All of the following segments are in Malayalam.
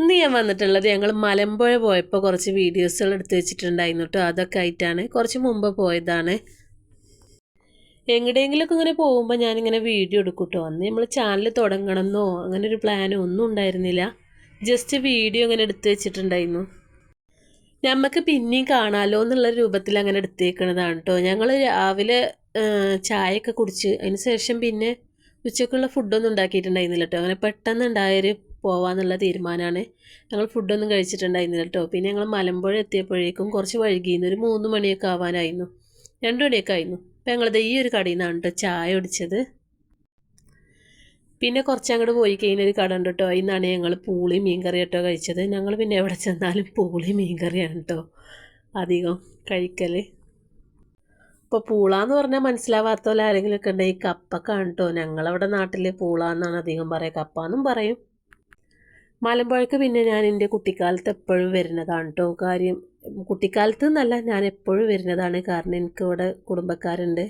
ഇന്ന് ഞാൻ വന്നിട്ടുള്ളത് ഞങ്ങൾ മലമ്പുഴ പോയപ്പോൾ കുറച്ച് വീഡിയോസുകൾ എടുത്ത് വെച്ചിട്ടുണ്ടായിരുന്നു കേട്ടോ അതൊക്കെ ആയിട്ടാണ്. കുറച്ച് മുമ്പ് പോയതാണ്. എങ്ങടെയെങ്കിലുമൊക്കെ ഇങ്ങനെ പോകുമ്പോൾ ഞാനിങ്ങനെ വീഡിയോ എടുക്കും കേട്ടോ അന്ന് നമ്മൾ ചാനൽ തുടങ്ങണമെന്നോ അങ്ങനെ ഒരു പ്ലാനോ ഒന്നും ഉണ്ടായിരുന്നില്ല. ജസ്റ്റ് വീഡിയോ ഇങ്ങനെ എടുത്ത് വെച്ചിട്ടുണ്ടായിരുന്നു. നമുക്ക് പിന്നെയും കാണാലോ എന്നുള്ള രൂപത്തിൽ അങ്ങനെ എടുത്തേക്കണതാണ് കേട്ടോ ഞങ്ങൾ രാവിലെ ചായയൊക്കെ കുടിച്ച് അതിന് ശേഷം പിന്നെ ഉച്ചക്കുള്ള ഫുഡൊന്നും ഉണ്ടാക്കിയിട്ടുണ്ടായിരുന്നില്ല കേട്ടോ അങ്ങനെ പെട്ടെന്ന് ഉണ്ടായൊരു പോവാന്നുള്ള തീരുമാനമാണ് ഞങ്ങൾ ഫുഡൊന്നും കഴിച്ചിട്ടുണ്ടായിരുന്നില്ല കേട്ടോ പിന്നെ ഞങ്ങൾ മലമ്പുഴ എത്തിയപ്പോഴേക്കും കുറച്ച് വൈകിയിരുന്നു ഒരു മൂന്ന് മണിയൊക്കെ ആവാനായിരുന്നു. രണ്ട് മണിയൊക്കെ ആയിരുന്നു. അപ്പം ഞങ്ങളത് ഈ ഒരു കടയിൽ നിന്നാണ് കേട്ടോ ചായ ഒടിച്ചത് പിന്നെ കുറച്ച് അങ്ങോട്ട് പോയി കഴിഞ്ഞൊരു കട ഉണ്ട് കേട്ടോ ഇന്നാണ് ഞങ്ങൾ പൂളി മീൻകറി കേട്ടോ കഴിച്ചത്. ഞങ്ങൾ പിന്നെ എവിടെ ചെന്നാലും പൂളി മീൻകറിയാണ് കേട്ടോ അധികം കഴിക്കൽ ഇപ്പോൾ പൂളാന്ന് പറഞ്ഞാൽ മനസ്സിലാവാത്ത പോലെ ആരെങ്കിലുമൊക്കെ ഉണ്ടെങ്കിൽ കപ്പക്കാണ് കേട്ടോ ഞങ്ങളവിടെ നാട്ടിൽ പൂള എന്നാണ് അധികം പറയുക കപ്പ എന്നും പറയും. മലമ്പുഴക്ക് പിന്നെ ഞാൻ എന്റെ കുട്ടിക്കാലത്ത് എപ്പോഴും വരുന്നതാണ് കേട്ടോ കാര്യം കുട്ടിക്കാലത്ത് എന്നല്ല ഞാൻ എപ്പോഴും വരുന്നതാണ്. കാരണം എനിക്ക് ഇവിടെ കുടുംബക്കാരുണ്ട്.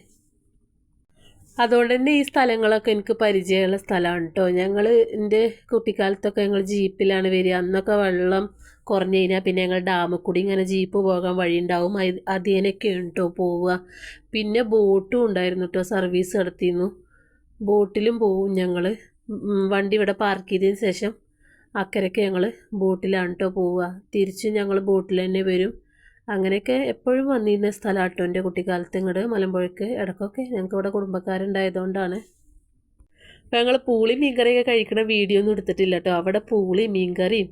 അതുകൊണ്ട് തന്നെ ഈ സ്ഥലങ്ങളൊക്കെ എനിക്ക് പരിചയമുള്ള സ്ഥലമാണ് കേട്ടോ ഞങ്ങൾ എന്റെ കുട്ടിക്കാലത്തൊക്കെ ഞങ്ങൾ ജീപ്പിലാണ് വരിക. അന്നൊക്കെ വെള്ളം കുറഞ്ഞു കഴിഞ്ഞാൽ പിന്നെ ഞങ്ങൾ ഡാമിൽ കൂടി ഇങ്ങനെ ജീപ്പ് പോകാൻ വഴി ഉണ്ടാവും. അതിനൊക്കെ കേട്ടോ പോവുക. പിന്നെ ബോട്ടും ഉണ്ടായിരുന്നു കേട്ടോ സർവീസ് നടത്തിയിരുന്നു. ബോട്ടിലും പോവും ഞങ്ങൾ വണ്ടി ഇവിടെ പാർക്ക് ചെയ്തതിന് ശേഷം അക്കരയ്ക്ക് ഞങ്ങൾ ബോട്ടിലാണ് പോവുക. തിരിച്ച് ഞങ്ങൾ ബോട്ടിൽ തന്നെ വരും. അങ്ങനെയൊക്കെ എപ്പോഴും വന്നിരുന്ന സ്ഥലം കേട്ടോ എന്റെ കുട്ടിക്കാലത്ത്. ഇങ്ങോട്ട് മലമ്പുഴക്ക് ഇടയ്ക്കൊക്കെ ഞങ്ങൾക്ക് ഇവിടെ കുടുംബക്കാരുണ്ടായതുകൊണ്ടാണ്. അപ്പോൾ ഞങ്ങൾ പൂളി മീൻകറിയൊക്കെ കഴിക്കുന്ന വീഡിയോ ഒന്നും എടുത്തിട്ടില്ല കേട്ടോ അവിടെ പൂളി മീൻകറിയും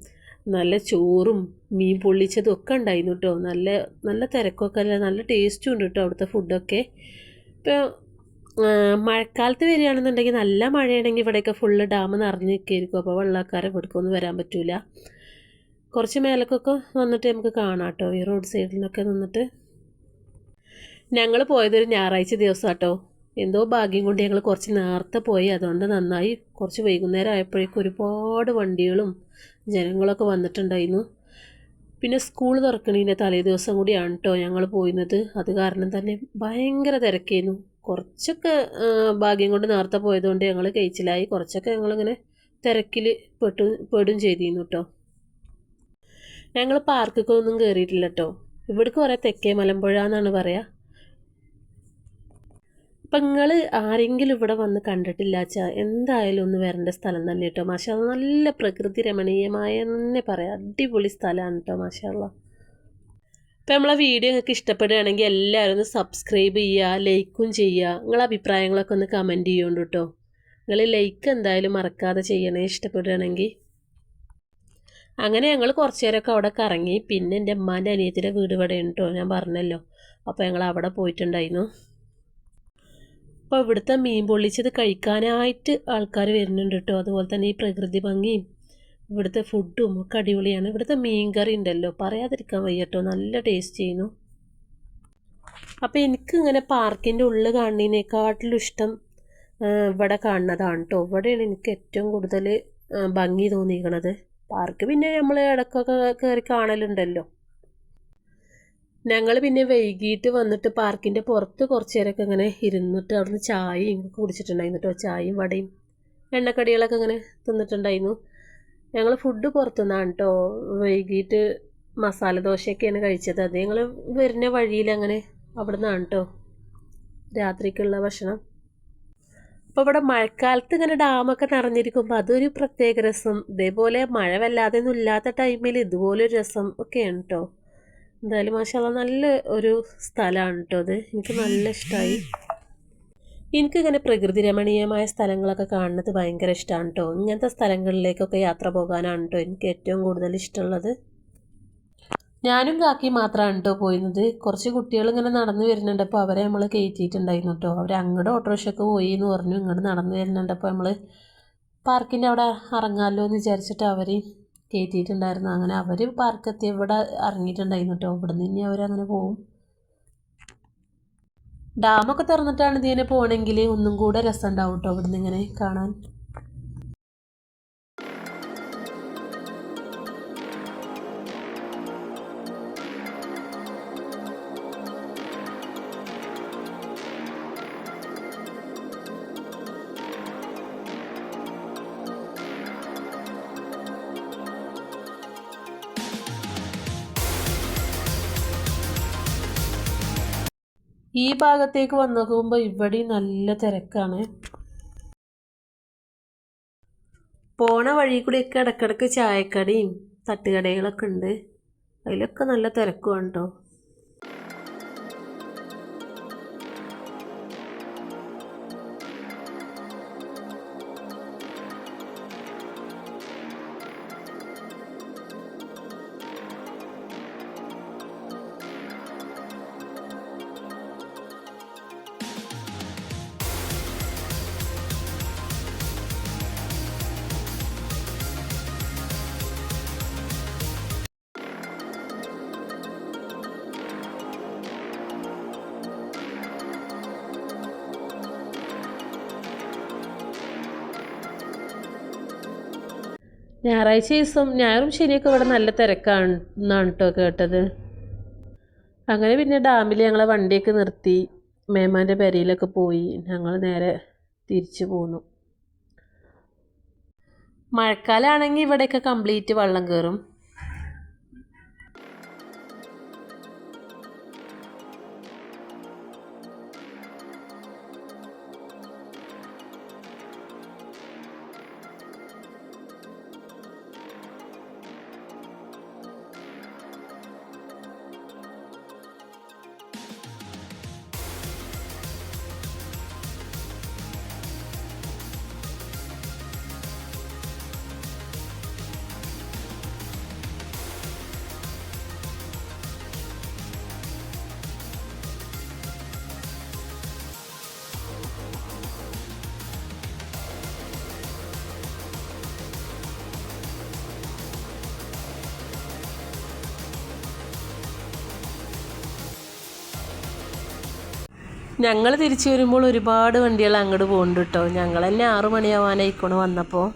നല്ല ചോറും മീൻ പൊള്ളിച്ചതും ഒക്കെ ഉണ്ടായിരുന്നു കേട്ടോ നല്ല നല്ല തിരക്കൊക്കെ അല്ല? നല്ല ടേസ്റ്റും ഉണ്ട് കേട്ടോ അവിടുത്തെ ഫുഡൊക്കെ ഇപ്പോൾ മഴക്കാലത്ത് വരികയാണെന്നുണ്ടെങ്കിൽ നല്ല മഴയാണെങ്കിൽ ഇവിടെയൊക്കെ ഫുള്ള് ഡാം നിറഞ്ഞ് നിൽക്കുകയായിരിക്കും അപ്പോൾ വെള്ളക്കാരെ ഇവിടേക്കൊന്നും വരാൻ പറ്റില്ല കുറച്ച് മേലക്കൊക്കെ വന്നിട്ട് നമുക്ക് കാണാം കേട്ടോ. ഈ റോഡ് സൈഡിലൊക്കെ നിന്നിട്ട്. ഞങ്ങൾ പോയതൊരു ഞായറാഴ്ച ദിവസം കേട്ടോ. എന്തോ ഭാഗ്യം കൊണ്ട് ഞങ്ങൾ കുറച്ച് നേരത്തെ പോയി. അതുകൊണ്ട് നന്നായി കുറച്ച് വൈകുന്നേരം ആയപ്പോഴേക്കും ഒരുപാട് വണ്ടികളും ജനങ്ങളൊക്കെ വന്നിട്ടുണ്ടായിരുന്നു. പിന്നെ സ്കൂൾ തുറക്കണതിന്റെ തലേ ദിവസം കൂടിയാണ് കേട്ടോ ഞങ്ങൾ പോയിരുന്നത്. അത് കാരണം തന്നെ ഭയങ്കര തിരക്കായിരുന്നു. കുറച്ചൊക്കെ ഭാഗ്യം കൊണ്ട് നേരത്തെ പോയതുകൊണ്ട് ഞങ്ങൾ കഴിച്ചിലായി കുറച്ചൊക്കെ ഞങ്ങളിങ്ങനെ തിരക്കിൽ പെട്ടു പെടും ചെയ്തിരുന്നു കേട്ടോ ഞങ്ങൾ പാർക്കൊക്കെ ഒന്നും കയറിയിട്ടില്ല കേട്ടോ ഇവിടേക്ക് കുറേ തെക്കേ മലമ്പുഴ എന്നാണ് പറയുക അപ്പം നിങ്ങൾ ആരെങ്കിലും ഇവിടെ വന്ന് കണ്ടിട്ടില്ല വെച്ചാൽ എന്തായാലും ഒന്ന് വരേണ്ട സ്ഥലം തന്നെ കേട്ടോ മാഷാ നല്ല പ്രകൃതി രമണീയമായ തന്നെ പറയാം. അടിപൊളി സ്ഥലമാണ് കേട്ടോ മാഷാള്ള അപ്പം നമ്മളെ വീഡിയോ നിങ്ങൾക്ക് ഇഷ്ടപ്പെടുകയാണെങ്കിൽ എല്ലാവരും ഒന്ന് സബ്സ്ക്രൈബ് ചെയ്യുക ലൈക്കും ചെയ്യുക. നിങ്ങളെ അഭിപ്രായങ്ങളൊക്കെ ഒന്ന് കമന്റ് ചെയ്യുന്നുണ്ട് കേട്ടോ. നിങ്ങൾ ലൈക്ക് എന്തായാലും മറക്കാതെ ചെയ്യണേ ഇഷ്ടപ്പെടുകയാണെങ്കിൽ. അങ്ങനെ ഞങ്ങൾ കുറച്ച് നേരമൊക്കെ അവിടെ കറങ്ങി. പിന്നെ എന്റെ അമ്മാന്റെ അനിയത്തിന്റെ വീട് ഇവിടെ ഉണ്ടോ ഞാൻ പറഞ്ഞല്ലോ. അപ്പോൾ ഞങ്ങൾ അവിടെ പോയിട്ടുണ്ടായിരുന്നു. അപ്പോൾ ഇവിടുത്തെ മീൻ പൊള്ളിച്ചത് കഴിക്കാനായിട്ട് ആൾക്കാർ വരുന്നുണ്ട് കേട്ടോ. അതുപോലെ തന്നെ ഈ പ്രകൃതി ഭംഗിയും ഇവിടുത്തെ ഫുഡും ഒക്കെ അടിപൊളിയാണ്. ഇവിടുത്തെ മീൻ കറി ഉണ്ടല്ലോ. പറയാതിരിക്കാൻ വയ്യട്ടോ. നല്ല ടേസ്റ്റ് ചെയ്യുന്നു. അപ്പോൾ എനിക്കിങ്ങനെ പാർക്കിന്റെ ഉള്ളിൽ കാണുന്നതിനേക്കാട്ടിലും ഇഷ്ടം ഇവിടെ കാണുന്നതാണ് കേട്ടോ ഇവിടെയാണ് എനിക്ക് ഏറ്റവും കൂടുതൽ ഭംഗി തോന്നിയിരിക്കണത്. പാർക്ക് പിന്നെ നമ്മൾ ഇടയ്ക്കൊക്കെ കയറി കാണലുണ്ടല്ലോ. ഞങ്ങൾ പിന്നെ വൈകിട്ട് വന്നിട്ട് പാർക്കിന്റെ പുറത്ത് കുറച്ച് നേരമൊക്കെ ഇങ്ങനെ ഇരുന്നിട്ട് അവിടുന്ന് ചായയും കുടിച്ചിട്ടുണ്ടായിരുന്നു കേട്ടോ ചായയും വടയും എണ്ണക്കടികളൊക്കെ ഇങ്ങനെ തിന്നിട്ടുണ്ടായിരുന്നു. ഞങ്ങൾ ഫുഡ് പുറത്തുനിന്നാണ് കേട്ടോ വൈകിട്ട് മസാല ദോശയൊക്കെയാണ് കഴിച്ചത്. അത് ഞങ്ങൾ വരുന്ന വഴിയിൽ അങ്ങനെ അവിടെ നിന്നാണ് കേട്ടോ രാത്രിക്കുള്ള ഭക്ഷണം. അപ്പോൾ ഇവിടെ മഴക്കാലത്ത് ഇങ്ങനെ ഡാമൊക്കെ നിറഞ്ഞിരിക്കുമ്പോൾ അതൊരു പ്രത്യേക രസം. ഇതേപോലെ മഴ വല്ലാതെ ഒന്നും ഇല്ലാത്ത ടൈമിൽ ഇതുപോലൊരു രസം ഒക്കെയാണ് കേട്ടോ എന്തായാലും മാഷാല്ല നല്ല ഒരു സ്ഥലമാണ് കേട്ടോ അത് എനിക്ക് നല്ല ഇഷ്ടമായി എനിക്കിങ്ങനെ പ്രകൃതി രമണീയമായ സ്ഥലങ്ങളൊക്കെ കാണുന്നത് ഭയങ്കര ഇഷ്ടമാണ് കേട്ടോ ഇങ്ങനത്തെ സ്ഥലങ്ങളിലേക്കൊക്കെ യാത്ര പോകാനാണ് കേട്ടോ എനിക്ക് ഏറ്റവും കൂടുതൽ ഇഷ്ടമുള്ളത്. ഞാനും കാക്കി മാത്രമാണ് കേട്ടോ പോയിരുന്നത്. കുറച്ച് കുട്ടികൾ ഇങ്ങനെ നടന്നു വരുന്നുണ്ട് അപ്പോൾ അവരെ നമ്മൾ കയറ്റിയിട്ടുണ്ടായിരുന്നു കേട്ടോ അവർ അങ്ങോട്ട് ഓട്ടോറിക്ഷയൊക്കെ പോയി എന്ന് പറഞ്ഞു. ഇങ്ങോട്ട് നടന്നു വരുന്നുണ്ട് അപ്പോൾ നമ്മൾ പാർക്കിന്റെ അവിടെ ഇറങ്ങാമല്ലോ എന്ന് വിചാരിച്ചിട്ട് അവർ കയറ്റിയിട്ടുണ്ടായിരുന്നു അങ്ങനെ അവർ പാർക്കെത്തി ഇവിടെ ഇറങ്ങിയിട്ടുണ്ടായിരുന്നു കേട്ടോ ഇവിടെ നിന്ന് ഇനി അവരങ്ങനെ പോവും. ഡാമൊക്കെ തുറന്നിട്ടാണ് ഇതിനെ പോകണമെങ്കിൽ ഒന്നും കൂടെ രസം ഉണ്ടാവും കേട്ടോ ഇവിടുന്ന് ഇങ്ങനെ കാണാൻ. ഈ ഭാഗത്തേക്ക് വന്നു നോക്കുമ്പോൾ ഇവിടെ നല്ല തിരക്കാണ്. പോണ വഴി കൂടിയൊക്കെ ഇടക്കിടക്ക് ചായക്കടയും തട്ടുകടകളൊക്കെ ഉണ്ട്. അതിലൊക്കെ നല്ല തിരക്കുമാണ് കേട്ടോ ഞായറാഴ്ച ദിവസം ഞായറും ശനിയൊക്കെ ഇവിടെ നല്ല തിരക്കാണ് എന്നാണ് കേട്ടോ കേട്ടത്. അങ്ങനെ പിന്നെ ഡാമിൽ ഞങ്ങളെ വണ്ടിയൊക്കെ നിർത്തി മേമാന്റെ പെരയിലൊക്കെ പോയി ഞങ്ങൾ നേരെ തിരിച്ചു പോന്നു. മഴക്കാലമാണെങ്കിൽ ഇവിടെയൊക്കെ കംപ്ലീറ്റ് വെള്ളം കയറും. ഞങ്ങൾ തിരിച്ചു വരുമ്പോൾ ഒരുപാട് വണ്ടികൾ അങ്ങോട്ട് പോകുന്നുണ്ട് കേട്ടോ ഞങ്ങൾ തന്നെ ആറു മണിയാവാനായിക്കോണ് വന്നപ്പോൾ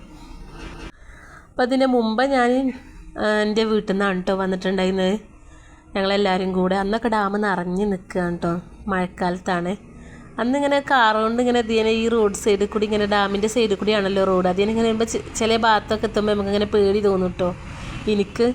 അപ്പോൾ അതിന്റെ മുമ്പ് ഞാൻ എന്റെ വീട്ടിൽ നിന്നാണ് കേട്ടോ വന്നിട്ടുണ്ടായിരുന്നത്. ഞങ്ങളെല്ലാവരും കൂടെ. അന്നൊക്കെ ഡാം നിറഞ്ഞ് നിൽക്കുകയാണ് കേട്ടോ മഴക്കാലത്താണ്. അന്നിങ്ങനെ കാർ കൊണ്ട് ഇങ്ങനെ ഇതിനെ ഈ റോഡ് സൈഡിൽ കൂടി ഇങ്ങനെ ഡാമിന്റെ സൈഡിൽ കൂടിയാണല്ലോ റോഡ്. അതിനെ ഇങ്ങനെ ചില ഭാഗത്തൊക്കെ എത്തുമ്പോൾ നമുക്കിങ്ങനെ പേടി തോന്നും കേട്ടോ എനിക്ക്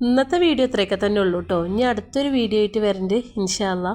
ഇന്നത്തെ വീഡിയോ ഇത്രയൊക്കെ തന്നെ ഉള്ളൂ കേട്ടോ ഇനി അടുത്തൊരു വീഡിയോ ആയിട്ട് വരണ്ട്. ഇൻഷാല്ല